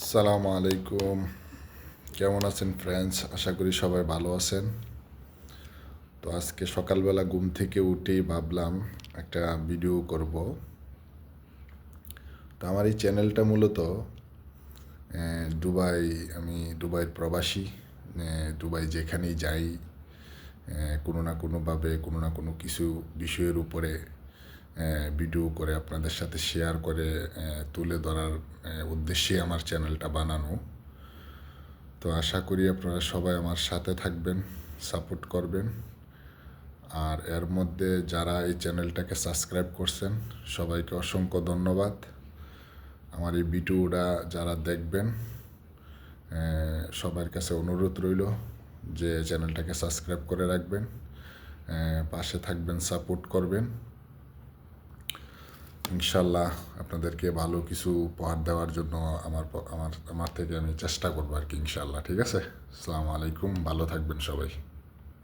সালাম আলাইকুম। কেমন আছেন ফ্রেন্ডস আশা করি সবাই ভালো আছেন। তো আজকে সকালবেলা ঘুম থেকে উঠেই ভাবলাম একটা ভিডিও করব। তো আমার এই চ্যানেলটা মূলত দুবাই, আমি দুবাইয়ের প্রবাসী দুবাই যেখানেই যাই কোনো না কোনোভাবে, কোনো না কোনো কিছু বিষয়ের উপরে ভিডিও করে আপনাদের সাথে শেয়ার করে তুলে ধরার উদ্দেশ্যে আমার চ্যানেলটা বানানো। তো আশা করি আপনারা সবাই আমার সাথে থাকবেন সাপোর্ট করবেন। আর এর মধ্যে যারা এই চ্যানেলটাকে সাবস্ক্রাইব করছেন, সবাইকে অসংখ্য ধন্যবাদ। আমার এই ভিডিওটা যারা দেখবেন সবার কাছে অনুরোধ রইল যে চ্যানেলটাকে সাবস্ক্রাইব করে রাখবেন পাশে থাকবেন সাপোর্ট করবেন। ইনশাল্লাহ আপনাদেরকে ভালো কিছু উপহার দেওয়ার জন্য আমার আমার আমার থেকে আমি চেষ্টা করব আর কি ইনশাল্লাহ, ঠিক আছে? আসসালামু আলাইকুম, ভালো থাকবেন সবাই।